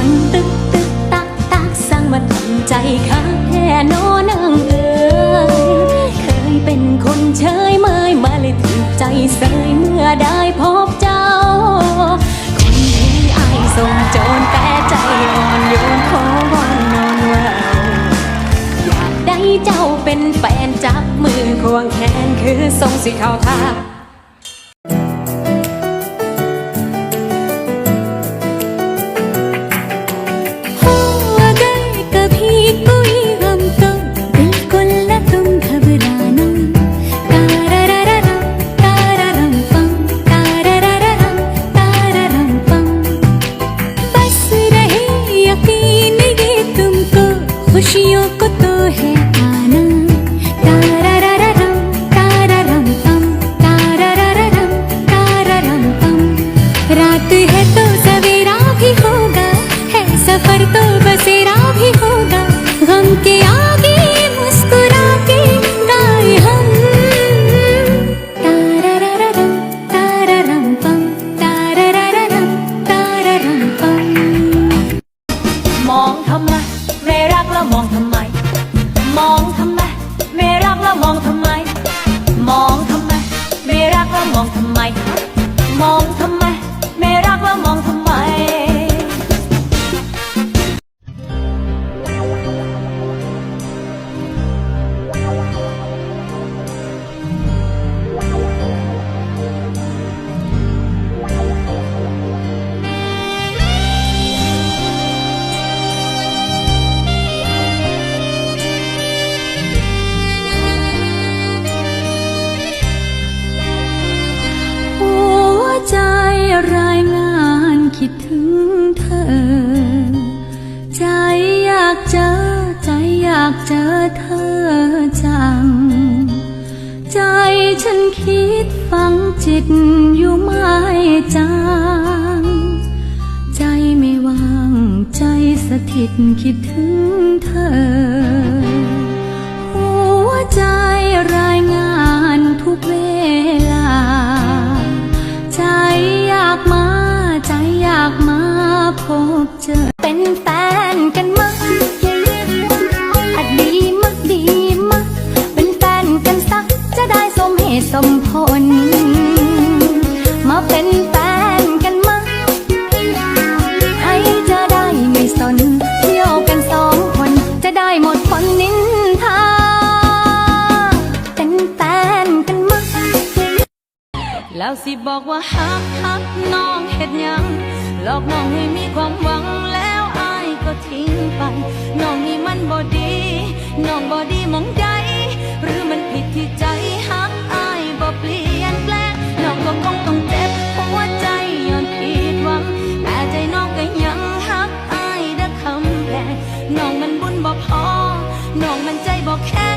ันตึกตึกตักตักสั่งมาทำใจข้าแค่นอนางเอ๋ยเคยเป็นคนเฉยเมยมาเลยถูกใจเสยเมื่อได้พบเจ้า คนที่อายส่งโจรแต่ใจอ่อนโยนขอวอนนอนเว่าอยากได้เจ้าเป็นแฟนจับมือควงแขนคือทรงสิเขาวทา คิดถึงเธอ ใจอยากเจอ ใจอยากเจอเธอจัง ใจฉันคิดฝังจิตอยู่ไม่จางใจไม่ว่าง ใจสถิตคิดถึงเธอ หัวใจรายงานทุกเว เจอเป็นแฟนกันมั้ยอดีมักดีมักเป็นแฟนกันสักจะได้สมเหตุสมผล มาเป็นแฟนกันมั้ยให้เธอได้ไม่สนเที่ยวกันสองคนจะได้หมดคนนินทาเป็นแฟนกันมั้ยแล้วสิบอกว่าฮักฮักน้องเฮ็ดหยังหลอกน้องให้มีความานน้องนี่มันบอดีน้องบอดีมองใดหรือมันผิดที่ใจหักอายบ่เปลี่ยนแปลงน้องก็คงต้องเจ็บหัวใจย้อนผิดหวังแต่ใจน้องก็ยังหักอายดักคำแพงน้องมันบุญบ่พอน้องมันใจบ่แค่